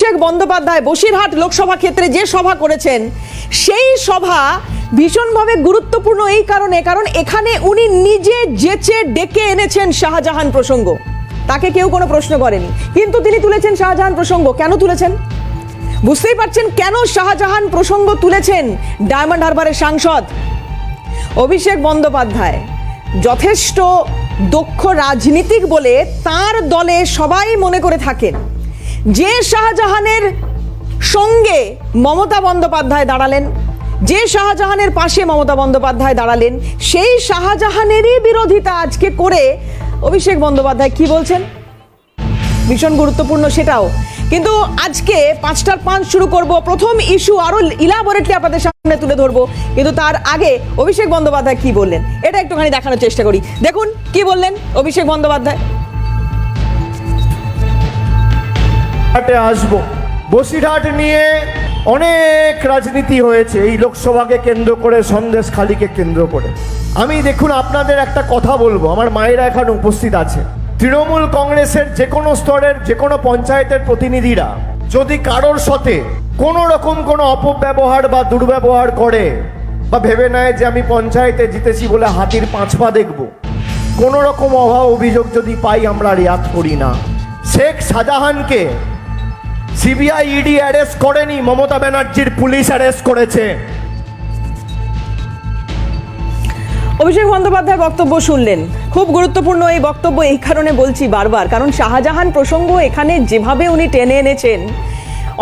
অভিষেক বন্দ্যোপাধ্যায় বসিরহাট লোকসভা ক্ষেত্রে যে সভা করেছেন, সেই সভা ভীষণভাবে গুরুত্বপূর্ণ এই কারণে, কারণ এখানে উনি নিজে যেচে ডেকে এনেছেন শাহজাহান প্রসঙ্গ। তাকে কেউ কোনো প্রশ্ন করেনি। কিন্তু তিনি তুলেছেন শাহজাহান প্রসঙ্গ। কেন তুলেছেন? বুঝতেই পারছেন কেন শাহজাহান প্রসঙ্গ তুলেছেন ডায়মন্ড হারবারের সাংসদ অভিষেক বন্দ্যোপাধ্যায়? যথেষ্ট দক্ষ রাজনীতিক বলে তার দলে সবাই মনে করে থাকেন। যে শাহজাহানের সঙ্গে মমতা বন্দ্যোপাধ্যায় দাঁড়ালেন, যে শাহজাহানের পাশে মমতা বন্দ্যোপাধ্যায় দাঁড়ালেন, সেই শাহজাহানেরই বিরোধিতা আজকে করে অভিষেক বন্দ্যোপাধ্যায় কি বলছেন? ভীষণ গুরুত্বপূর্ণ সেটাও। কিন্তু আজকে পাঁচটার পাঁচ শুরু করব। প্রথম ইস্যু আরও ইলাবোরেটলি আপনাদের সামনে তুলে ধরবো। কিন্তু তার আগে অভিষেক বন্দ্যোপাধ্যায় কি বললেন? এটা একটুখানি দেখানোর চেষ্টা করি। দেখুন, কি বললেন অভিষেক বন্দ্যোপাধ্যায়? হাটে আসব। বসিরহাট নিয়ে অনেক রাজনীতি হয়েছে। এই লোকসভাকে কেন্দ্র করে সন্দেশ খালিকে কেন্দ্র করে। আমি দেখুন, আপনাদের একটা কথা বলব। আমার মায়েরা এখানে উপস্থিত আছে। তৃণমূল কংগ্রেসের যে কোনো স্তরের যে কোনো পঞ্চায়েতের প্রতিনিধিরা যদি কারোর সাথে কোনো রকম কোনো অপব্যবহার বা দুর্ব্যবহার করে বা ভেবে নেয় যে আমি পঞ্চায়েতে জিতেছি বলে হাতির পাঁচ পা দেখব, কোনো রকম অভাব অভিযোগ যদি পাই আমরা রেয়াত করি না। শেখ শাহজাহানকে সিবিআই ইডি অ্যারেস্ট করেনি মমতা ব্যানার্জির পুলিশ অ্যারেস্ট করেছে। অভিষেক বন্দ্যোপাধ্যায় বক্তব্য শুনলেন। খুব গুরুত্বপূর্ণ এই বক্তব্য এই কারণে বলছি বারবার, কারণ শাহজাহান প্রসঙ্গ এখানে যেভাবে উনি টেনে এনেছেন,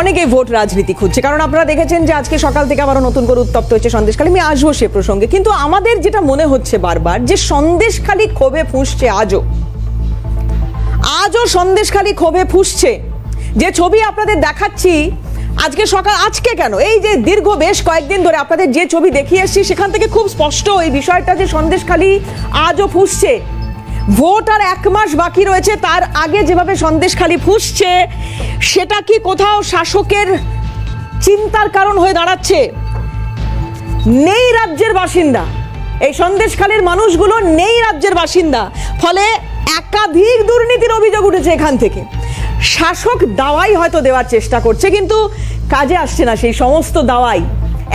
অনেকে ভোট রাজনীতি খুঁজছে। কারণ আপনারা দেখেছেন যে আজকে সকাল থেকে আবারও নতুন করে উত্তপ্ত হচ্ছে সন্দেশখালী আমি আসব সে প্রসঙ্গে। কিন্তু আমাদের যেটা মনে হচ্ছে বারবার, যে সন্দেশখালী ক্ষোভে ফুঁসছে আজও। আজও সন্দেশখালী ক্ষোভে ফুসছে। যে ছবি আপনাদের দেখাচ্ছি, আজকে সকাল, আজকে কেন? এই যে দীর্ঘ বেশ কয়েকদিন ধরে আপনাদের যে ছবি দেখিয়ে এসছি, সেখান থেকে খুব স্পষ্ট এই বিষয়টা যে সন্দেশখালী আজও ফুসছে। ভোট আর এক মাস বাকি রয়েছে, তার আগে যেভাবে সন্দেশখালী ফুসছে, সেটা কি কোথাও শাসকের চিন্তার কারণ হয়ে দাঁড়াচ্ছে? নেই রাজ্যের বাসিন্দা। এই সন্দেশখালীর মানুষগুলো নেই রাজ্যের বাসিন্দা। ফলে একাধিক দুর্নীতির অভিযোগ উঠেছে এখান থেকে। শাসক দাওয়াই হয়তো দেওয়ার চেষ্টা করছে, কিন্তু কাজে আসছে না সেই সমস্ত দাওয়াই।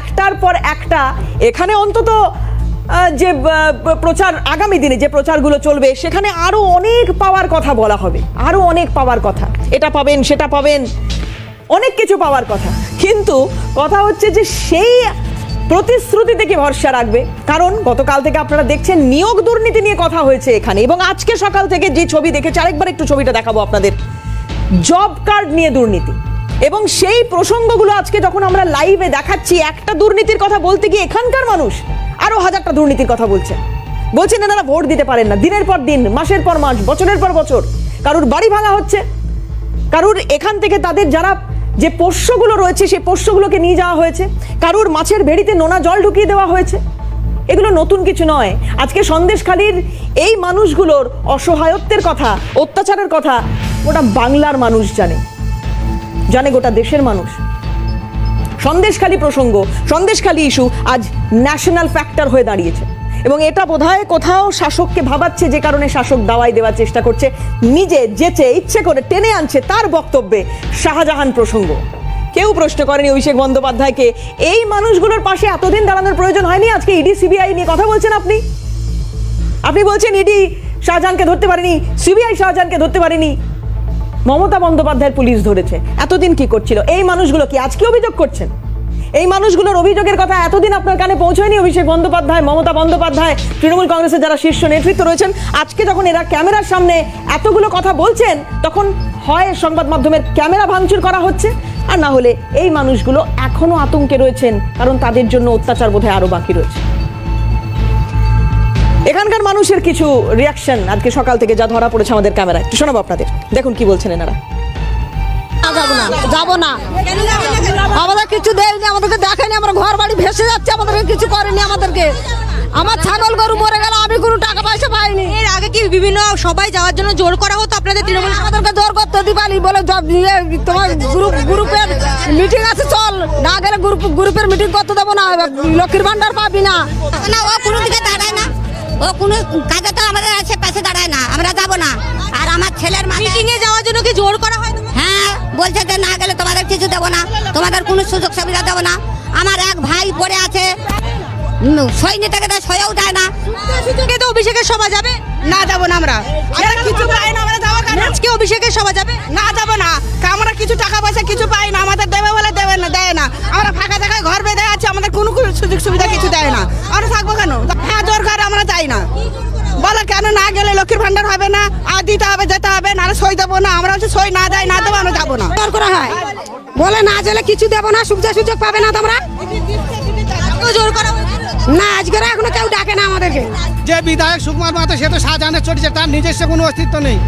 একটার পর একটা, এখানে অন্তত যে প্রচার, আগামী দিনে যে প্রচারগুলো চলবে, সেখানে আরও অনেক পাওয়ার কথা বলা হবে আরও অনেক পাওয়ার কথা। এটা পাবেন, সেটা পাবেন, অনেক কিছু পাওয়ার কথা। কিন্তু কথা হচ্ছে যে সেই প্রতিশ্রুতি থেকে ভরসা রাখবে? কারণ গতকাল থেকে আপনারা দেখছেন নিয়োগ দুর্নীতি নিয়ে কথা হয়েছে এখানে, এবং আজকে সকাল থেকে যে ছবি দেখেছে, আরেকবার একটু ছবিটা দেখাবো আপনাদের। জব কার্ড নিয়ে দুর্নীতি। এবং সেই প্রসঙ্গগুলো আজকে যখন আমরা লাইভে দেখাচ্ছি, একটা দুর্নীতির কথা বলতে গিয়ে এখানকার মানুষ আরও হাজারটা দুর্নীতির কথা বলছেন বলছেন এনারা ভোট দিতে পারেন না। দিনের পর দিন, মাসের পর মাস, বছরের পর বছর, কারুর বাড়ি ভাঙা হচ্ছে। কারুর এখান থেকে তাদের যারা যে পোষ্যগুলো রয়েছে, সেই পোষ্যগুলোকে নিয়ে যাওয়া হয়েছে। কারুর মাছের ভেড়িতে নোনা জল ঢুকিয়ে দেওয়া হয়েছে। এগুলো নতুন কিছু নয়। আজকে সন্দেশখালীর এই মানুষগুলোর অসহায়ত্বের কথা, অত্যাচারের কথা ওটা বাংলার মানুষ জানে। জানে গোটা দেশের মানুষ। সন্দেশখালী প্রসঙ্গ, সন্দেশখালী ইস্যু আজ ন্যাশনাল ফ্যাক্টর হয়ে দাঁড়িয়েছে। এবং এটা বোধহয় কোথাও শাসককে ভাবাচ্ছে, যে কারণে শাসক দাওয়াই দেওয়ার চেষ্টা করছে। নিজে যেচে ইচ্ছে করে টেনে আনছে তার বক্তব্যে শাহজাহান প্রসঙ্গ। কেউ প্রশ্ন করেনি অভিষেক বন্দ্যোপাধ্যায়কে, এই মানুষগুলোর পাশে এতদিন দাঁড়ানোর প্রয়োজন হয়নি? আজকে ইডি, সিবিআই নিয়ে কথা বলছেন আপনি? আপনি বলছেন ইডি শাহজাহানকে ধরতে পারেনি, সিবিআই শাহজাহানকে ধরতে পারেনি। মমতা বন্দ্যোপাধ্যায়ের পুলিশ ধরেছে। এতদিন কি করছিল? এই মানুষগুলো কি আজকে অভিযোগ করছেন? এই মানুষগুলোর অভিযোগের কথা এতদিন আপনার কানে পৌঁছয়নি অভিষেক বন্দ্যোপাধ্যায়, মমতা বন্দ্যোপাধ্যায়, তৃণমূল কংগ্রেসের যারা শীর্ষ নেতৃত্ব রয়েছেন। আজকে যখন এরা ক্যামেরার সামনে এতগুলো কথা বলছেন, তখন হয় সংবাদ মাধ্যমের ক্যামেরা ভাঙচুর করা হচ্ছে। আর না হলে এই মানুষগুলো এখনও আতঙ্কে রয়েছেন, কারণ তাদের জন্য অত্যাচার বোধহয় আরও বাকি রয়েছে। এখানকার মানুষের কিছু রিয়াকশন আজকে সকাল থেকে যা ধরা পড়েছে আমাদের ক্যামেরায় একটু শোনাবো আপনাদের? দেখুন কি বলছেন এনারা। যাব না যাব না। আমাদের কিছু দেয়নি আমাদেরকে দেখেনি আমরা ঘর বাড়ি ভেসে যাচ্ছে আমাদেরকে কিছু করেনি আমাদেরকে। আমার ছাগল গরু মরে গেল আমি কোনো টাকা পয়সা পাইনি। এর আগে কি বিভিন্ন সবাই যাওয়ার জন্য জোর করা হতো আপনাদের তৃণমূল আমাদেরকে জোর করতে দিবালি বলে দিয়ে তোমার গ্রুপ গ্রুপের মিটিং আছে চল। না গেলে গ্রুপ গ্রুপের মিটিং করতে দেবো না লক্ষ্মীর ভান্ডার পাবি না। না ও কোনো দিকে দাঁড়ায় না। ও কোনো কাজে তো আমাদের আছে পাশে দাঁড়ায় না আমরা যাব না। আর আমার ছেলের মানে মিটিং এ যাওয়ার জন্য কি জোর করা হয় হ্যাঁ বলছে যে না গেলে তোমাদের কিছু দেবো না তোমাদের কোনো সুযোগ সুবিধা দেবো না। আমার এক ভাই পড়ে আছে সই নিতে গেলে সইও দেয় না। আজকে তো অভিষেকের সভা যাবে? না যাব না আমরা। আমরা কিছু পাই না আমরা যাব কেন আজকে অভিষেকের সভা যাবে? না যাব না। আমরা কিছু টাকা পয়সা কিছু পাই না আমাদের দেবে বলে দেবে না দেয় না। আমরা ফাঁকা জায়গায় ঘর বেঁধে আছি আমাদের কোনো কোনো সুযোগ সুবিধা কিছু দেয় না। আমরা থাকব কেন? বলে কেন না গেলে লক্ষ্মীর ভান্ডার হবে না? আর দিতে হবে যেতে হবে নাহলে সই দেবো না। আমরা হচ্ছে সই না দেয় না দেবো আমরা যাব না। জোর করা হয়। বলে না গেলে কিছু দেবো না সুবিধা সুযোগ পাবে না তোমরা? জোর করা না আজকের এখনও কেউ ডাকে না আমাদেরকে। যে বিধায়ক সুকুমার মাহাতো সে তো শাহজাহানের চটিছে তার নিজস্ব কোনো অস্তিত্ব নেই।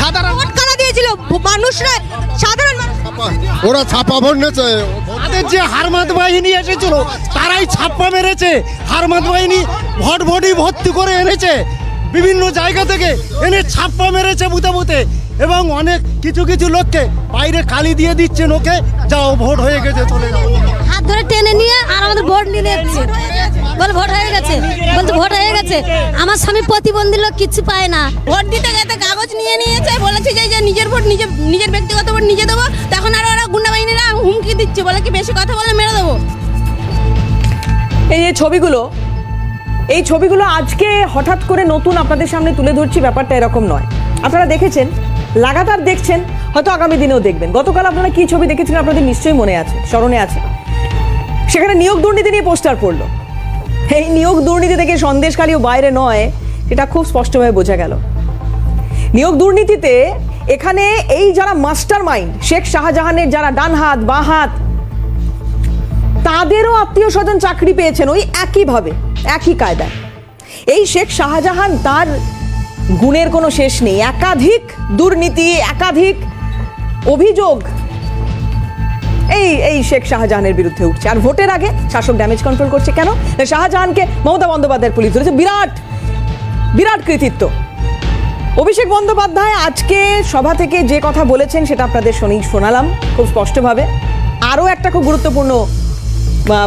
সাধারণ ভোট কারা দিয়েছিল? মানুষরা সাধারণ ওরা ছাপা ভোট নেছে তাদের যে হারমাত বাহিনী এসেছিল তারাই ছাপ্পা মেরেছে। হারমাত বাহিনী ভোট ভোটই ভর্তি করে এনেছে। বিভিন্ন জায়গা থেকে এনে ছাপ্পা মেরেছে বুতে বুতে এবং অনেক কিছু কিছু লোককে বাইরে কালি দিয়ে দিচ্ছে ওকে। যাও ভোট হয়ে গেছে চলে যাও। হাত ধরে টেনে নিয়ে আর আমাদের ভোট নিয়ে নিচ্ছে। বলে ভোট হয়ে গেছে। বলতে ভোট হয়ে গেছে। আমার স্বামী প্রতিবন্ধী লোক কিছু পায় না। ভোট দিতে গেতে কাগজ নিয়ে নিয়েছে। বলেছে যে যে নিজের ভোট নিজে নিজের ব্যক্তিগত ভোট নিজে দেবো। দিচ্ছে বলে কি বেশি কথা বলে মেরে দেবো? এই যে ছবিগুলো, এই ছবিগুলো আজকে হঠাৎ করে নতুন আপনাদের সামনে তুলে ধরছি, ব্যাপারটা এরকম নয়। আপনারা দেখেছেন, লাগাতার দেখছেন, হয়তো আগামী দিনেও দেখবেন। গতকাল আপনারা কি ছবি দেখেছিলেন আপনাদের নিশ্চয়ই মনে আছে, স্মরণে আছে। সেখানে নিয়োগ দুর্নীতি নিয়ে পোস্টার পড়ল। এই নিয়োগ দুর্নীতি থেকে সন্দেশখালীও বাইরে নয়, এটা খুব স্পষ্টভাবে বোঝা গেল। নিয়োগ দুর্নীতিতে এখানে এই যারা মাস্টার মাইন্ড শেখ শাহজাহানের যারা ডান হাত বা হাত তাদেরও আত্মীয় স্বজন চাকরি পেয়েছেন ওই একইভাবে, একই কায়দায়। এই শেখ শাহজাহান তার গুণের কোনো শেষ নেই। একাধিক দুর্নীতি, একাধিক অভিযোগ এই এই শেখ শাহজাহানের বিরুদ্ধে উঠছে। আর ভোটের আগে শাসক ড্যামেজ কন্ট্রোল করছে কেন? শাহজাহানকে মমতা বন্দ্যোপাধ্যায়ের পুলিশ ধরেছে। বিরাট বিরাট কৃতিত্ব। অভিষেক বন্দ্যোপাধ্যায়, আজকে সভা থেকে যে কথা বলেছেন সেটা আপনাদের শুনি শোনালাম, খুব স্পষ্টভাবে। আরও একটা খুব গুরুত্বপূর্ণ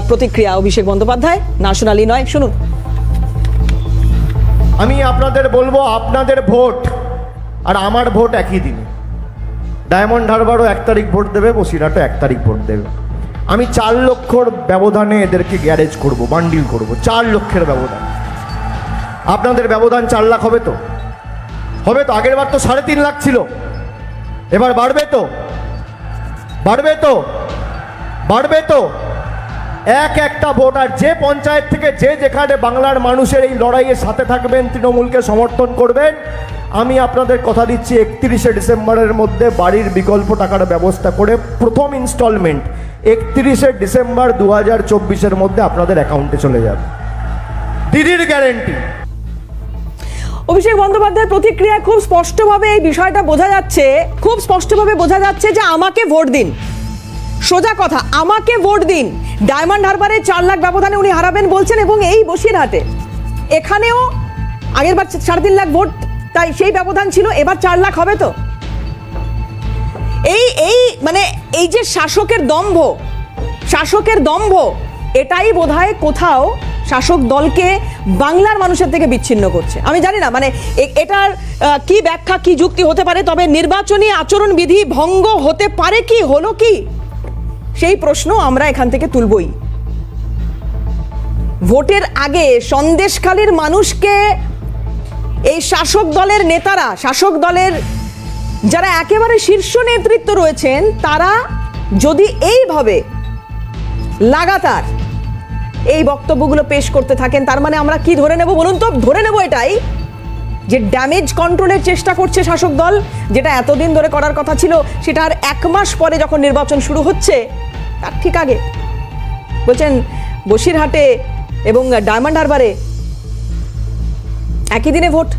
প্রতিক্রিয়া অভিষেক বন্দ্যোপাধ্যায় ন্যাশনালি নয়, শুনুন। আমি আপনাদের বলব, আপনাদের ভোট আর আমার ভোট একই দিনে। ডায়মন্ড হারবারও এক তারিখ ভোট দেবে বসিরাটও এক তারিখ ভোট দেবে। আমি চার লক্ষর ব্যবধানে এদেরকে গ্যারেজ করব, বান্ডিল করব, চার লক্ষের ব্যবধান। আপনাদের ব্যবধান চার লাখ হবে তো? হবে তো, আগের বার তো সাড়ে তিন লাখ ছিল। এবার বাড়বে তো। বাড়বে তো। বাড়বে তো। এক একটা ভোট, আর যে পঞ্চায়েত থেকে যে যেখানে বাংলার মানুষের এই লড়াইয়ের সাথে থাকবেন, তৃণমূলকে সমর্থন করবেন, আমি আপনাদের কথা দিচ্ছি একত্রিশে ডিসেম্বরের মধ্যে বাড়ির বিকল্প টাকার ব্যবস্থা করে প্রথম ইনস্টলমেন্ট একত্রিশে ডিসেম্বর দু হাজার মধ্যে আপনাদের অ্যাকাউন্টে চলে যাবে। দিদির গ্যারেন্টি অভিষেক বন্দ্যোপাধ্যায়ের প্রতিক্রিয়ায় খুব স্পষ্টভাবে এই বিষয়টা বোঝা যাচ্ছে, খুব স্পষ্টভাবে বোঝা যাচ্ছে যে আমাকে ভোট দিন। সোজা কথা, আমাকে ভোট দিন। ডায়মন্ড হারবারে চার লাখ ব্যবধানে উনি হারাবেন বলছেন এবং এই বসিরহাটে। এখানেও আগের বার সাড়ে তিন লাখ ভোট, তাই সেই ব্যবধান ছিল, এবার চার লাখ হবে তো? এই এই মানে এই যে শাসকের দম্ভ শাসকের দম্ভ, এটাই বোধহয় কোথাও শাসক দলকে বাংলার মানুষের থেকে বিচ্ছিন্ন করছে। আমি জানি না মানে এটার কি ব্যাখ্যা, কি যুক্তি হতে পারে, তবে নির্বাচনী আচরণবিধি ভঙ্গ হতে পারে কি, হলো কি? সেই প্রশ্ন আমরা এখান থেকে তুলবই। ভোটের আগে সন্দেশখালীর মানুষকে এই শাসক দলের নেতারা, শাসক দলের যারা একেবারে শীর্ষ নেতৃত্ব রয়েছেন, তারা যদি এইভাবে লাগাতার এই বক্তব্যগুলো পেশ করতে থাকেন। তার মানে আমরা কি ধরে নেব বলুন তো? ধরে নেব এটাই যে ড্যামেজ কন্ট্রোলের চেষ্টা করছে শাসক দল, যেটা এতদিন ধরে করার কথা ছিল, সেটা আর এক মাস পরে যখন নির্বাচন শুরু হচ্ছে, তার ঠিক আগে। বলছেন বসিরহাটে এবং ডায়মন্ড হারবারে একই দিনে ভোট।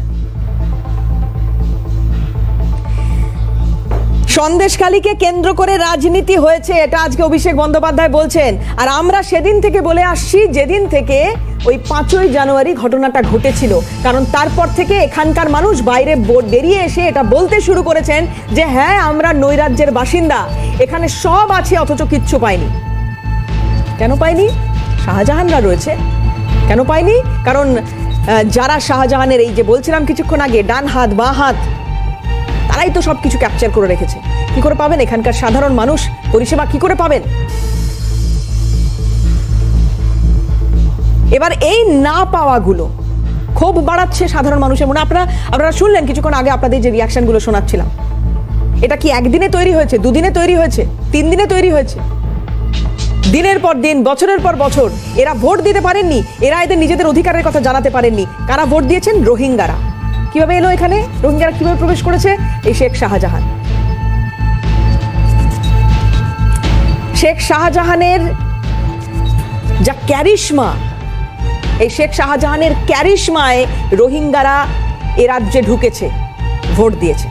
সন্দেশখালীকে কেন্দ্র করে রাজনীতি হয়েছে, এটা আজকে অভিষেক বন্দ্যোপাধ্যায় বলছেন। আর আমরা সেদিন থেকে বলে আসছি, যেদিন থেকে ওই পাঁচই জানুয়ারি ঘটনাটা ঘটেছিল। কারণ তারপর থেকে এখানকার মানুষ বাইরে বেরিয়ে এসে এটা বলতে শুরু করেছেন যে হ্যাঁ আমরা নৈরাজ্যের বাসিন্দা। এখানে সব আছে, অথচ কিচ্ছু পাইনি। কেন পাইনি? শাহজাহানরা রয়েছে। কেন পাইনি? কারণ যারা শাহজাহানের এই যে বলছিলাম কিছুক্ষণ আগে, ডান হাত, বা হাত তারাই তো সব কিছু ক্যাপচার করে রেখেছে। কি করে পাবেন এখানকার সাধারণ মানুষ? পরিষেবা কি করে পাবেন? এবার এই না পাওয়াগুলো ক্ষোভ বাড়াচ্ছে সাধারণ মানুষের মনে। আপনারা আপনারা শুনলেন কিছুক্ষণ আগে আপনাদের যে রিয়াকশনগুলো শোনাচ্ছিলাম। এটা কি একদিনে তৈরি হয়েছে? দুদিনে তৈরি হয়েছে? তিন দিনে তৈরি হয়েছে? দিনের পর দিন, বছরের পর বছর, এরা ভোট দিতে পারেননি। এরা এদের নিজেদের অধিকারের কথা জানাতে পারেননি। কারা ভোট দিয়েছেন? রোহিঙ্গারা। কীভাবে এলো এখানে? রোহিঙ্গারা কীভাবে প্রবেশ করেছে? এই শেখ শাহজাহান। শেখ শাহজাহানের যা ক্যারিশমা, এই শেখ শাহজাহানের ক্যারিশমায় রোহিঙ্গারা এ রাজ্যে ঢুকেছে, ভোট দিয়েছে।